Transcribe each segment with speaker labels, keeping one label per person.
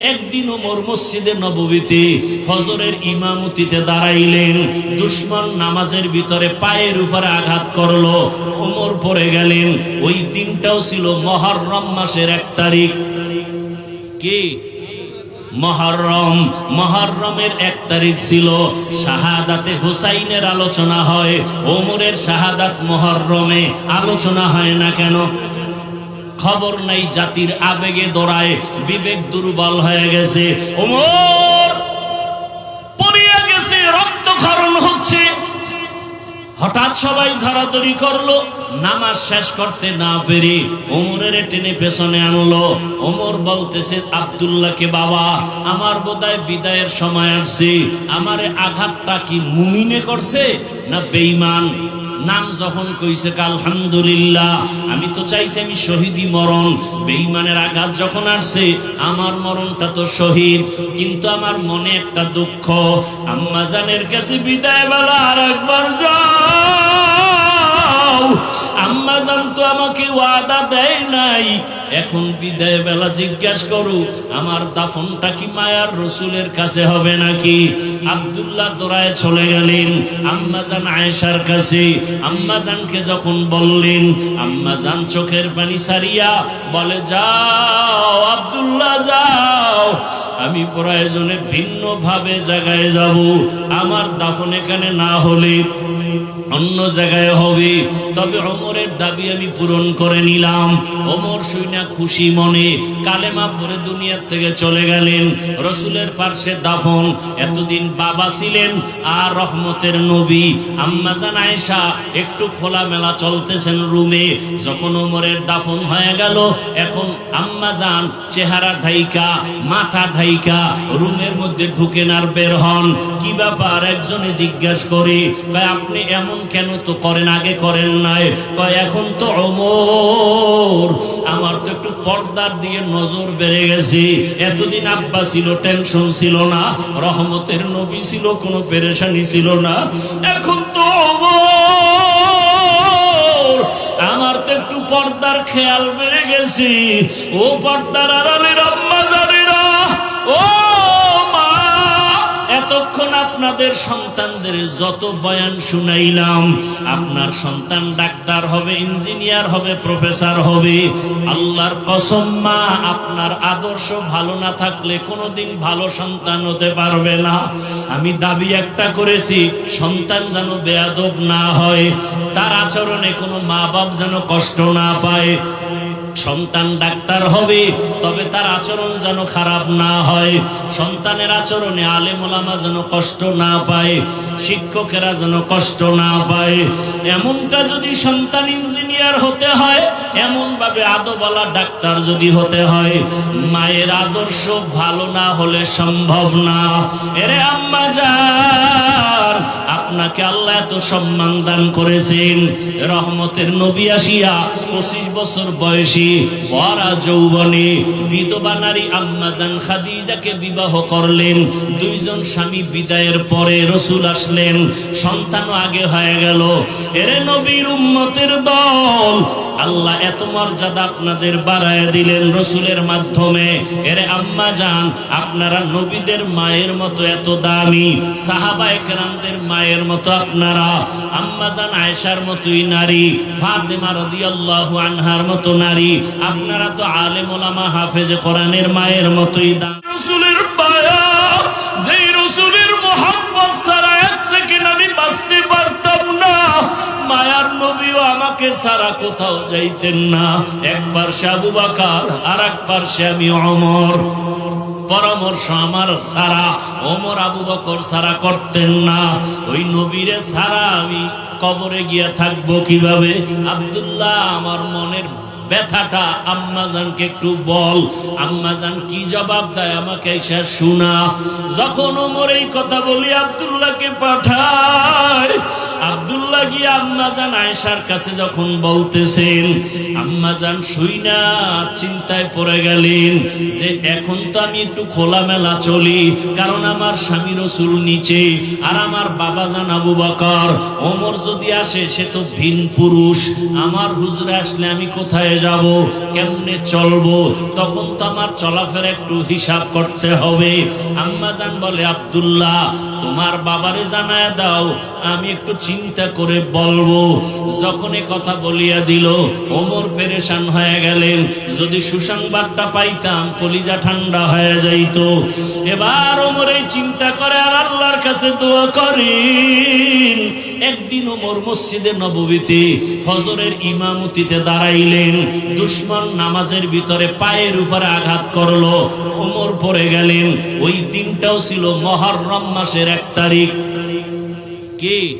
Speaker 1: একদিন ওমর মসজিদে নববীতে ফজরের ইমামতিতে দাঁড়াইলেন। দুশ্মন নামাজের ভিতরে পায়ের উপরে আঘাত করল, ওমর পড়ে গেলেন। ওই দিনটাও ছিল মহরম মাসের এক তারিখ। কি? মহরম। মহরমের এক তারিখ ছিল। শাহাদাতে হুসাইনের আলোচনা হয়। ওমরের শাহাদাত মহরমে আলোচনা হয় না কেন? খবর নাই, জাতির আবেগে দৌড়ায়, বিবেক দুর্বল হয়ে গেছে। ওমর পড়িয়া গেছে রক্তক্ষরণ হচ্ছে। হঠাৎ সবাই ধরাধরি করল, নামাজ শেষ করতে না পেরে ওমরের টেনে পেছনে আনলো। ওমর বলতেছে, আব্দুল্লাহকে বাবা, আমার বোধহয় বিদায়ের সময় আসছে। আমারে আঘাতটা কি মুমিনে করছে না বেঈমান? নাম যখন কইছে আলহামদুলিল্লাহ, আমি তো চাইছি আমি শহীদি মরণ। বেঈমানের আঘাত যখন আসছে, আমার মরণটা তো শহীদ, কিন্তু আমার মনে একটা দুঃখ, আম্মা জানের কাছে বিদায় বেলা আর একবার যাও। আম্মা তো আমাকে ওয়াদা দেয় নাই। এখন বিদায় বেলা জিজ্ঞাসা করু, আমার দাফনটা কি মায়ার রসুলের কাছে হবে নাকি? আব্দুল্লাহ দোরায় চলে গেলেন আম্মাজান আয়েশার কাছে। আম্মাজানকে যখন বললেন আম্মাজান চোখের পানি সারিয়া বলে, যাও, আব্দুল্লাহ, যাও। আমি প্রয়োজনে ভিন্ন ভাবে জায়গায় যাব। আমার দাফন এখানে না হলে অন্য জায়গায় হবে। তবে অমরের দাবি আমি পূরণ করে নিলাম। অমর শুইনা খুশি মনে কালেমা পরে দুনিয়ার থেকে চলে গেলেন। রসুলের পার্শ্বে দাফন, এতদিন বাবা ছিলেন আর রহমতের নবী। আম্মাজান আয়েশা একটু খোলামেলা চলতেছেন রুমে। যখন ওমরের দাফন হয়ে গেল, এখন আম্মাজান চেহারা ঢাইকা, মাথা ঢাইকা, রুমের মধ্যে ঢুকেন আর বের হন। কি ব্যাপার? একজনে জিজ্ঞাসা করে আপনি এমন কেন তো করেন, আগে করেন নাই? কয়, এখন তো অমর। আমার তো একটু পর্দার দিকে নজর বেড়ে গেছে। এতদিন আব্বা ছিল, টেনশন ছিল না, রহমতের নবী ছিল, কোনো পেরেশানি ছিল না। এখন তো আমার তো একটু পর্দার খেয়াল বেড়ে গেছি। ও পর্দার আড়ালের আপনাদের সন্তানদের যত বয়ান শুনাইলাম, আপনার সন্তান ডাক্তার হবে, ইঞ্জিনিয়ার হবে, প্রফেসর হবে। আল্লাহর কসম মা, আপনার আদর্শ ভালো না থাকলে কোনোদিন ভালো সন্তান হতে পারবে না। আমি দাবি একটা করেছি, সন্তান যেন বেয়াদব না হয়, তার আচরণে কোনো মা বাপ যেন কষ্ট না পায়। সন্তান ডাক্তার হবে, তবে তার আচরণ যেন খারাপ না হয়। সন্তানের আচরণে আলেমোলামা যেন কষ্ট না পায়, শিক্ষকেরা যেন কষ্ট না পায়। এমনটা যদি সন্তান ইঞ্জিনিয়ার হতে হয় এমন ভাবে আদোবালা ডাক্তার যদি হতে হয়, মায়ের আদর্শ ভালো না হলে সম্ভব না। এরে আম্মা যান আপনাকে আল্লাহ এত সম্মান দান করেছেন। রহমতের নবী আসিয়া পঁচিশ বছর বয়সী বরা যৌবনে বিধবা নারী আম্মাজান খাদিজাকে বিবাহ করলেন। দুইজন স্বামী বিদায়ের পরে রসুল আসলেন, সন্তানও আগে হয়ে গেল। এরে নবীর উম্মতের দল আল্লাহ এত মর্যাদা আপনাদের বাড়ায় দিলেন রসুলের মাধ্যমে। এরে আম্মা যান, আপনারা নবীদের মায়ের মতো এত দামি সাহাবা একরামদের মায়ের মতো আপনারা। আম্মা যান আয়েশার মতোই নারী, ফাতেমা রাদিয়াল্লাহু আনহার মতো নারী। আপনারা তো আলেম ওলামা হাফেজে কোরআনের মায়ের মতোই দাম। রসুলের মোহাম্মদ ছাড়া এক সেকেন্ড আমি বাঁচতে পারতাম না। নবীও আমাকে সারা কোথাও যাইতেন না। একবার সে আবু বাকার আর একবার সে আমি অমর পরামর্শ আমার সারা অমর আবু বকর সারা করতেন না। ওই নবীরে সারা আমি কবরে গিয়া থাকব কীভাবে? আবদুল্লাহ, আমার মনের ব্যথাটা আম্মাজানকে একটু বল। আম্মাজান কি জবাব দেয় আমাকে এসে শোনা। যখন ওমর এই কথা বলি, আব্দুল্লাহকে পাঠায়। আব্দুল্লাহ গিয়ে আম্মাজান আয়েশার কাছে যখন বলতেছেন আম্মাজান শুই না, চিন্তায় পড়ে গেলেন যে এখন তো আমি একটু খোলামেলা চলি, কারণ আমার স্বামী রসুল নিচে, আর আমার বাবা জান আবু বকর। ওমর যদি আসে, সে তো ভিন পুরুষ। আমার হুজুরে আসলে আমি কোথায় যাব, কেমনে চলবো? তখন তো আমার চলাফেরা একটু হিসাব করতে হবে। আম্মা জান বলে, আব্দুল্লাহ, তোমার বাবারে জানায় দাও, আমি একটু চিন্তা করে বলব। যখন কথা বলিয়া দিল, ওমর পেরেশান হয়ে গেলেন। যদি সুসংবাদটা পাইতাম, কলিজা ঠান্ডা হয়ে যাইত। এবার ওমর এই চিন্তা করে, আর আল্লাহর কাছে দোয়া করি একদিন ওমর মসজিদে নববীতে ফজরের ইমামতিতে দাঁড়াইলেন। দুশ্মন নামাজের ভিতরে পায়ের উপরে আঘাত করল, ওমর পড়ে গেলেন। ওই দিনটাও ছিল মহরম মাসের এক তারিখ। কি?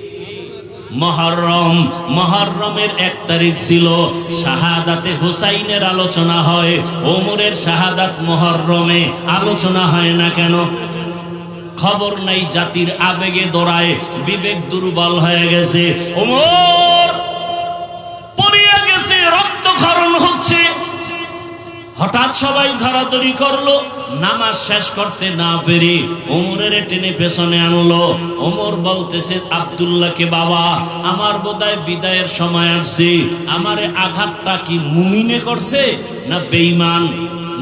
Speaker 1: মহরম। মহরমের এক তারিখ ছিল। শাহাদাতে হুসাইনের আলোচনা হয়। ওমরের শাহাদাত মহরমে আলোচনা হয় না কেন? খবর নাই, জাতির আবেগে দৌড়ায়, বিবেক দুর্বল হয়ে গেছে। ওমর! হঠাৎ সবাই ধরাধরি করল, নামাজ শেষ করতে না পেরে ওমরের টেনে পেছনে আনলো। ওমর বলতেছে, আব্দুল্লাহকে বাবা, আমার বোধহয় বিদায়ের সময় আসছে। আমারে আঘাতটা কি মুমিনে করছে না বেঈমান?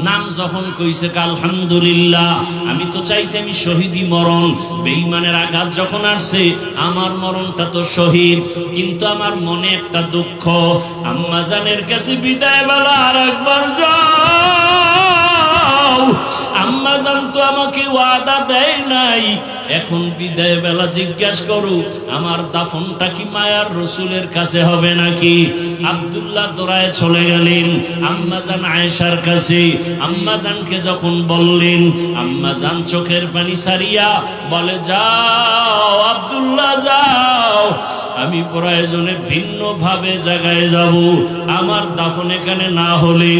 Speaker 1: নাম যখন কইছে, আলহামদুলিল্লাহ, আমি তো চাইছি আমি শহীদই মরণ। বেঈমানের আঘাত যখন আসছে, আমার মরণটা তো শহীদ, কিন্তু আমার মনে একটা দুঃখ। আম্মা জানের কাছে বিদায় বেলা আর একবার যাও। আম্মা জান তো আমাকে ওয়াদা দেয় নাই। এখন বিদায় বেলা জিজ্ঞাসা করু, আমার দাফনটা কি মায়ার রসুলের কাছে হবে নাকি? আব্দুল্লাহ দোরায় চলে গেলেন আম্মাজান আয়েশার কাছে। আম্মাজানকে যখন বললেন আম্মাজান চোখের পানি সারিয়া বলে, যাও আব্দুল্লাহ, যাও। আমি প্রয়োজনে ভিন্ন ভাবে জায়গায় যাব। আমার দাফন এখানে না হলে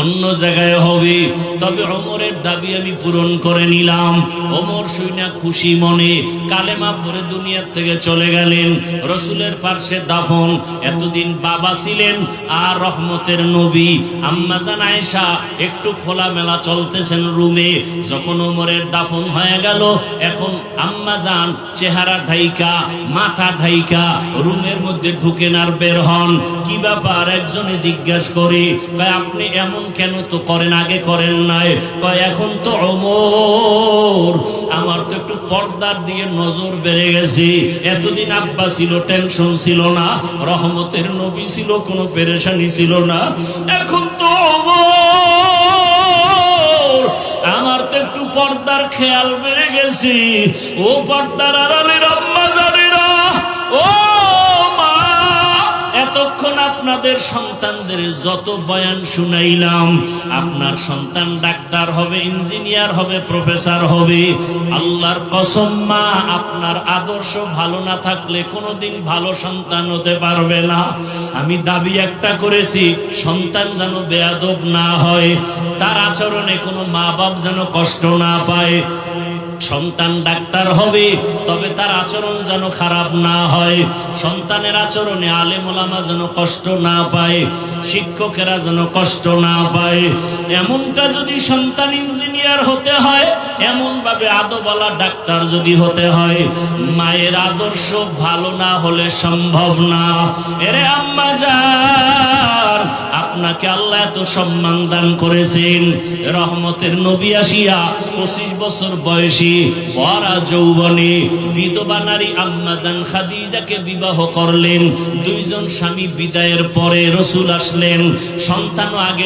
Speaker 1: অন্য জায়গায় হবে। তবে অমরের দাবি আমি পূরণ করে নিলাম। অমর শুইনা খুশি মনে কালেমা পরে দুনিয়ার থেকে চলে গেলেন। রসুলের পার্শ্বে দাফন, এতদিন বাবা ছিলেন আর রহমতের নবী। আম্মাজান আয়েশা একটু খোলামেলা চলতেছেন রুমে। যখন ওমরের দাফন হয়ে গেল, এখন আম্মাজান চেহারা ঢাইকা, মাথা ঢাইকা, রুমের মধ্যে ঢুকেন আর বের হন। কি ব্যাপার? একজনে জিজ্ঞাসা করে, কয়, আপনি এমন কেন তো করেন, আগে করেন নাই? কয়, এখন তো অমর, আমার তো একটু পর্দার দিয়ে নজর বেড়ে গেছে। এতদিন আব্বা ছিল, টেনশন ছিল না, রহমতের নবী ছিল, কোনো পেরেশানি ছিল না। এখন তো অমর, আমার তো একটু পর্দার খেয়াল বেড়ে গেছে। ও পর্দার আড়ালের আম্মা আপনাদের সন্তানদের যত বয়ান শুনাইলাম, আপনার সন্তান ডাক্তার হবে, ইঞ্জিনিয়ার হবে, প্রফেসর হবে। আল্লাহর কসম মা, আপনার আদর্শ ভালো না থাকলে কোনোদিন ভালো সন্তান হতে পারবে না। আমি দাবি একটা করেছি, সন্তান যেন বেয়াদব না হয়, তার আচরণে কোনো মা বাপ যেন কষ্ট না পায়। সন্তান ডাক্তার হবে, তবে তার আচরণ যেন খারাপ না হয়। সন্তানের আচরণে আলেমোলামা যেন কষ্ট না পায়, শিক্ষকেরা যেন কষ্ট না পায়। এমনটা যদি সন্তান ইঞ্জিনিয়ার হতে হয় এমন ভাবে আদোবালা ডাক্তার যদি হতে হয়, মায়ের আদর্শ ভালো না হলে সম্ভব না। এরে আম্মা যান আপনাকে আল্লাহ এত সম্মান দান করেছেন। রহমতের নবী আসিয়া পঁচিশ বছর বয়সী বরা যৌবনে বিধবা নারী আম্মাজান খাদিজাকে বিবাহ করলেন। দুইজন স্বামী বিদায়ের পরে রসুল আসলেন। সন্তানও আগে